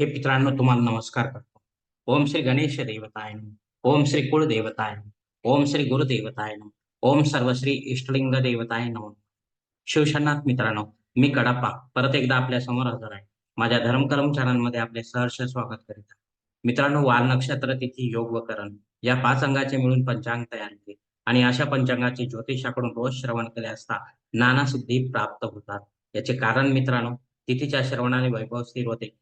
हे मित्रांनो तुम्हाला नमस्कार करतो. ओम श्री गणेश देवताय ओम श्री कुळ देवताय ओम श्री गुरुदेवताय नमः. ओम सर्वश्री इष्टलिंग देवताय नम. शिवशनाथ मित्रांनो मी कडाप्पा परत एकदा आपल्यासमोर हजर आहे. माझ्या धर्म कर्मचाऱ्यांमध्ये आपले सहर्ष स्वागत करीत आहे. मित्रांनो वार नक्षत्र तिथी योग व करण या पाच अंगाचे मिळून पंचांग तयार केले. आणि अशा पंचांगाचे ज्योतिषाकडून रोज श्रवण केले असता नाना सिद्धी प्राप्त होतात. याचे कारण मित्रांनो तिथीच्या श्रवणाने वैभव स्थिर होते.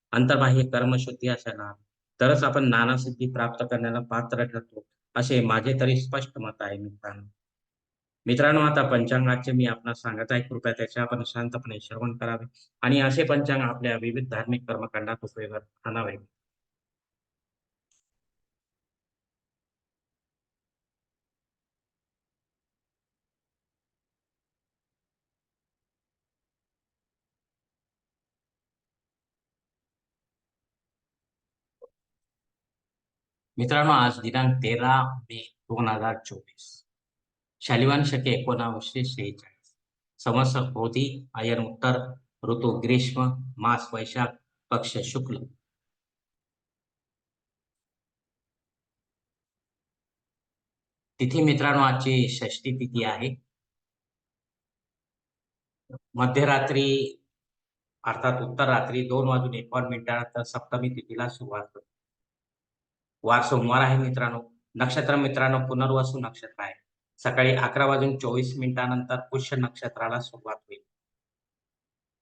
अंतर्बाह्य कर्मशुद्धी असायला तरच आपण नाना सिद्धी प्राप्त करण्याला पात्र ठरतो असे माझे तरी स्पष्ट मत आहे मित्रांनो. मित्रांनो आता पंचांगाचे मी आपणास सांगत आहे कृपया त्याचे आपण शांतपणे श्रवण करावे आणि असे पंचांग आपल्या विविध धार्मिक कर्मकांडात उपयोगात आणावे. मित्रांनो आज दिनांक तेरा मे दोन हजार चोवीस. शालिवान शके एकोणावीसशे शेहेचाळीस. समस्त होती आयन उत्तर ऋतू ग्रीष्म मास वैशाख पक्ष शुक्ल. तिथी मित्रांनो आजची षष्टी तिथी आहे. मध्यरात्री अर्थात उत्तर रात्री दोन वाजून एकोण मिनिटानंतर सप्तमी तिथीला सुरुवात होते. वार सोमवार आहे मित्रांनो. नक्षत्र मित्रांनो पुनर्वसू नक्षत्र आहे. सकाळी अकरा वाजून चोवीस मिनिटानंतर पुष्य नक्षत्राला सुरुवात होईल.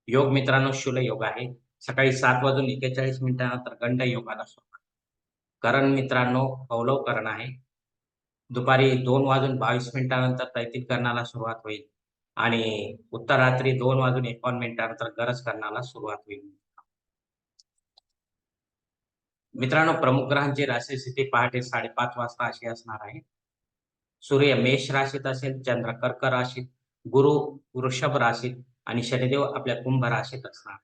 योग मित्रांनो शुल योग आहे. सकाळी सात वाजून एकेचाळीस मिनिटानंतर गंड योगाला सुरुवात. करण मित्रांनो कौलव करण आहे. दुपारी दोन वाजून बावीस मिनिटानंतर तैतिक करणाला सुरुवात होईल. आणि उत्तर रात्री दोन वाजून एकावन्न मिनिटानंतर गरज करण्याला सुरुवात होईल. मित्रांनो प्रमुख ग्रहांची राशी स्थिती पहाटे साडेपाच वाजता अशी असणार आहे. सूर्य मेष राशीत असेल चंद्र कर्क राशीत गुरु वृषभ राशीत आणि शनिदेव आपल्या कुंभ राशीत असणार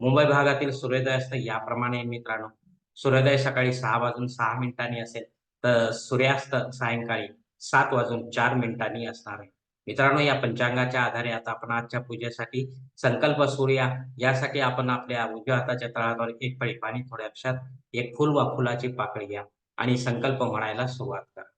मुंबई भागातील सूर्योदय असतं याप्रमाणे मित्रांनो. सूर्योदय सकाळी सहा वाजून सहा मिनिटांनी असेल तर सूर्यास्त सायंकाळी सात वाजून चार मिनिटांनी असणार आहे. मित्रांनो या पंचांगाच्या आधारे आता आपण आजच्या पूजेसाठी संकल्प सूर्या यासाठी आपण आपल्या उजव्या हाताच्या तळावर एक पळी पाणी थोड्या अक्षात एक फुल वा फुलाची पाकळी घ्या आणि संकल्प म्हणायला सुरुवात करा.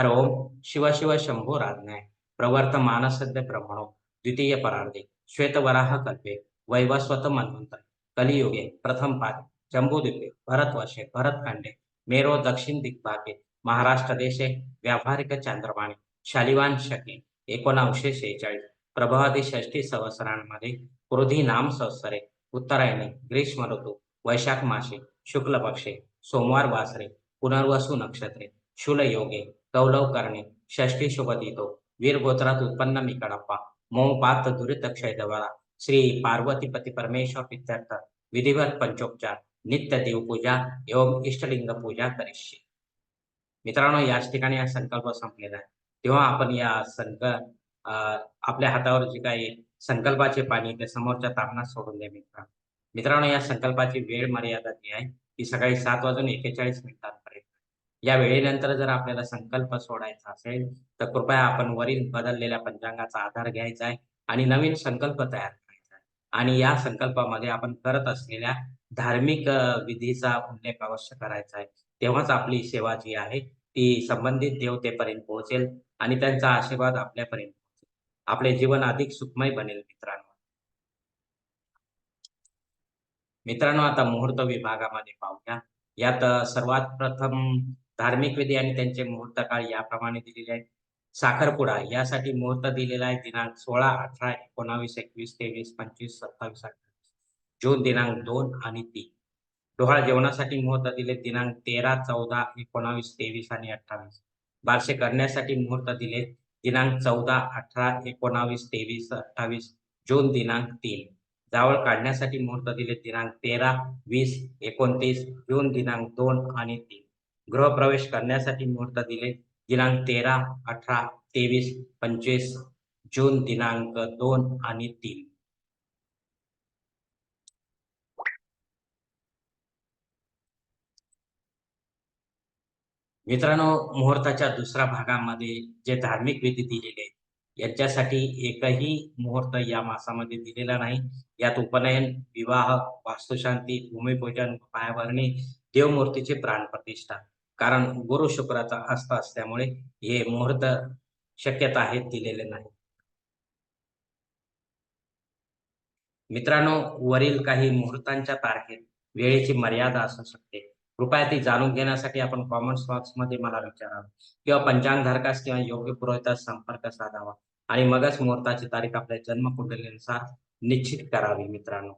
हर ओम शिव शिव शंभो राज्ञाय. प्रवर्त मानसद्य ब्रह्मणो. द्वितीय परार्धे. श्वेतवराह कल्पे. वैवस्वत मन्वंतर कलियुगे प्रथम पाद. जम्बूद्वीपे भरतवर्षे भरतखंडे मेरो दक्षिण दिग्भागे. महाराष्ट्र देशे. व्यावहारिक चांद्रवाणी शालिवान शके. एकोणावीसशे शेहेचाळीस. प्रभावादी षष्टी संवत्सरांमध्ये क्रोधी नाम संवत्सरे उत्तरायणी ग्रीष्म ऋतू वैशाख मासे शुक्ल पक्षे सोमवार वासरे पुनर्वसू नक्षत्रे शूल योगे कौलव करणे षष्टी शुभदितो वीर गोत्रात उत्पन्न मी कडप्पा मोम दुरित क्षयदवारा श्री पार्वतीपती परमेश्वर पित्यर्थ विधिवत पंचोपचार नित्य देवपूजा एवं इष्टलिंग पूजा करिष्ये. मित्रांनो याच ठिकाणी हा संकल्प संपलेला आहे. तेव्हा आपण या संक आपल्या हातावर जे काही संकल्पाचे पाणी ते समोरच्या तापणात सोडून द्या मित्रांनो. मित्रांनो या संकल्पाची वेळ मर्यादा जी आहे ती सकाळी सात वाजून एकेचाळीस मिनिटांपर्यंत. या वेळेनंतर जर आपल्याला संकल्प सोडायचा असेल तर कृपया आपण वरील बदललेल्या पंचांगाचा आधार घ्यायचा आहे आणि नवीन संकल्प तयार करायचा आहे. आणि या संकल्पामध्ये आपण करत असलेल्या धार्मिक विधीचा उल्लेख अवश्य करायचा आहे. तेव्हाच आपली सेवा जी आहे ती संबंधित देवतेपर्यंत पोहोचेल आणि त्यांचा आशीर्वाद आपल्यापर्यंत पोहोचेल. आपले जीवन अधिक सुखमय बनेल मित्रांनो. मित्रांनो आता मुहूर्त विभागामध्ये पाहूया. यात सर्वात प्रथम धार्मिक विधी आणि त्यांचे मुहूर्त काळ याप्रमाणे दिलेले आहेत. साखरपुडा यासाठी मुहूर्त दिलेला आहे दिनांक सोळा अठरा एकोणावीस एकवीस तेवीस पंचवीस सत्तावीस अठ्ठावीस. जून दिनांक दोन आणि तीन. डोहाळ जेवणासाठी मुहूर्त दिले दिनांक तेरा चौदा एकोणावीस तेवीस आणि अठ्ठावीस. बारसे करण्यासाठी मुहूर्त दिले दिनांक चौदा अठरा एकोणावीस तेवीस अठ्ठावीस जून दिनांक तीन. जावळ काढण्यासाठी मुहूर्त दिले दिनांक तेरा वीस एकोणतीस जून दिनांक दोन आणि तीन. गृहप्रवेश करण्यासाठी मुहूर्त दिले दिनांक तेरा अठरा तेवीस पंचवीस जून दिनांक दोन आणि तीन. मित्रांनो मुहूर्ताच्या दुसऱ्या भागामध्ये जे धार्मिक विधी दिलेले आहेत याच्यासाठी एकही मुहूर्त या मासामध्ये दिलेला नाही. यात उपनयन विवाह वास्तुशांती भूमिपूजन पायाभरणी देवमूर्तीची प्राणप्रतिष्ठा. कारण गुरु शुक्राचा अस्त असल्यामुळे हे मुहूर्त शक्यता आहेत दिलेले नाही. मित्रांनो वरील काही मुहूर्तांच्या तारखेत वेळेची मर्यादा असू शकते. कृपया ती जाणून घेण्यासाठी आपण कॉमेंट्स बॉक्समध्ये मला विचारावं किंवा पंचांगधारकास किंवा योग्य पुरोहितास संपर्क साधावा. आणि मगच मुहूर्ताची तारीख आपल्या जन्मकुंडलीनुसार निश्चित करावी मित्रांनो.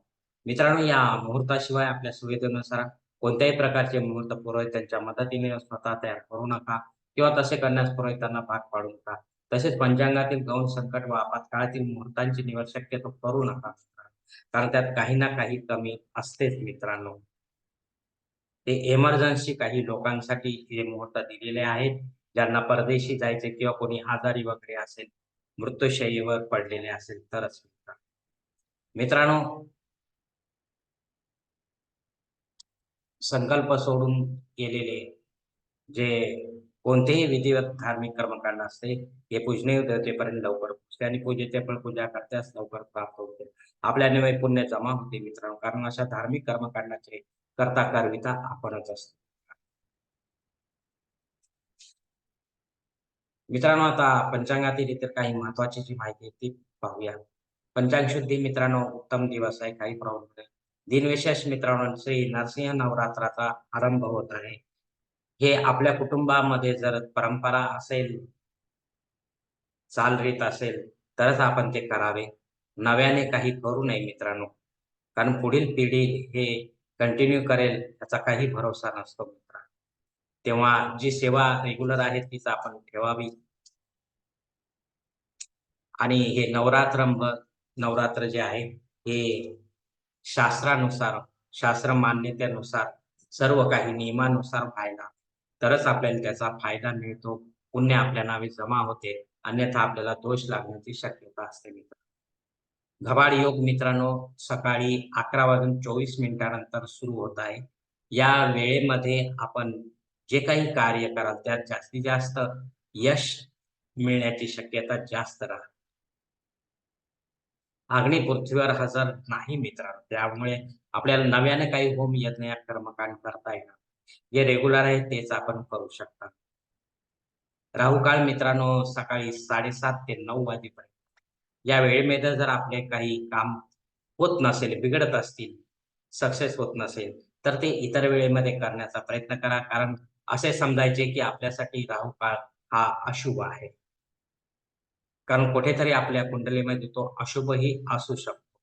मित्रांनो या मुहूर्ताशिवाय आपल्या सुविधेनुसार कोणत्याही प्रकारचे मुहूर्त पुरोहितांच्या मदतीने स्वतः तयार करू नका किंवा तसे करण्यास पुरोहितांना भाग पाडू नका. तसेच पंचांगातील गौण संकट व आपत्काळातील मुहूर्तांची निवड शक्यतो करू नका कारण त्यात काही ना काही कमी असतेच मित्रांनो. ते एमर्जन्सी काही लोकांसाठी हे मुहूर्त दिलेले आहेत. ज्यांना परदेशी जायचे किंवा कोणी आजारी वगैरे असेल मृत्यूशयीवर पडलेले असेल तरच मित्रांनो संकल्प सोडून गेलेले जे कोणतेही विधिवत धार्मिक कर्मकांड असते हे पूजनीय देवतेपर्यंत लवकर पोहोचते आणि पूजेचे पण पूजा करत्यास लवकर प्राप्त होते. आपल्या निवय पुण्य जमा होते मित्रांनो कारण अशा धार्मिक कर्मकांडाचे करता कारविता आपणच असतो. मित्रांनो आता पंचांगातील इतर काही महत्वाची जी माहिती ती पाहूया. पंचांग शुद्धी मित्रांनो उत्तम दिवस आहे काही प्रॉब्लेम नाही. दिनविशेष मित्रांनो श्री नरसिंह नवरात्राचा आरंभ होत आहे. हे आपल्या कुटुंबामध्ये जर परंपरा असेल चालरीत असेल तरच आपण ते करावे. नव्याने काही करू नये मित्रांनो. कारण पुढील पिढी हे कंटिन्यू करेल याचा काही भरोसा नसतो मित्र तेव्हा जी सेवा रेग्युलर आहे तीच आपण ठेवावी. आणि हे नवरात्र नवरात्र जे आहे हे शास्त्रानुसार शास्त्र मान्यतेनुसार सर्व काही नियमानुसार व्हायला तरच आपल्याला त्याचा फायदा मिळतो. पुण्य आपल्या नावे जमा होते. अन्यथा आपल्याला दोष लागण्याची शक्यता असते मित्र घबाड योग मित्रांनो सकाळी अकरा वाजून चोवीस मिनिटानंतर सुरू होत आहे. या वेळेमध्ये आपण जे काही कार्य कराल त्यात जास्तीत जास्त यश मिळण्याची शक्यता जास्त राहते अग्नी पृथ्वीवर हजर नाही मित्रांनो त्यामुळे आपल्याला नव्याने काही होम यज्ञ या कर्मकांड करता येणार जे रेग्युलर आहे तेच आपण करू शकता. राहू काळ मित्रांनो सकाळी साडेसात ते नऊ वाजेपर्यंत. या वेळेमध्ये जर आपले काही काम होत नसेल बिघडत असतील सक्सेस होत नसेल तर ते इतर वेळेमध्ये करण्याचा प्रयत्न करा. कारण असे समजायचे की आपल्यासाठी राहू काळ हा अशुभ आहे. कारण कुठेतरी आपल्या कुंडलीमध्ये तो अशुभही असू शकतो.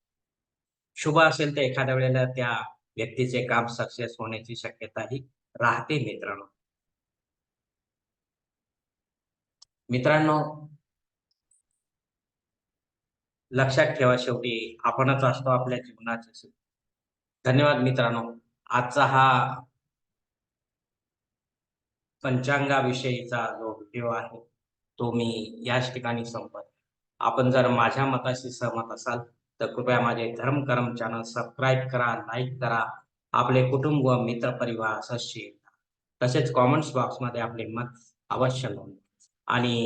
शुभ असेल तर एखाद्या वेळेला त्या व्यक्तीचे काम सक्सेस होण्याची शक्यताही राहते मित्रांनो. मित्रांनो लक्षात ठेवा शेवटी आपणच असतो आपल्या जीवनाचे धन्यवाद मित्रांनो. आजचा हा पंचांगाविषयीचा जो व्हिडिओ आहे तो मी याच ठिकाणी संपत आपण जर माझ्या मताशी सहमत असाल तर कृपया माझे धर्म कर्म चॅनल सबस्क्राईब करा लाईक करा. आपले कुटुंब व मित्र परिवार शेअर तसेच कॉमेंट्स बॉक्समध्ये आपले मत अवश्य नोंद आणि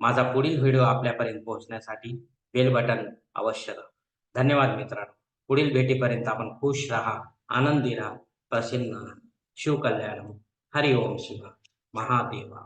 माझा पुढील व्हिडिओ आपल्यापर्यंत पोहोचण्यासाठी बेल बटन अवश्य दाबा धन्यवाद मित्रांनो पुढील भेटीपर्यंत आपण खुश राहा आनंदी राहा प्रसन्न शिवकल्याण हरिओम शिव महादेवा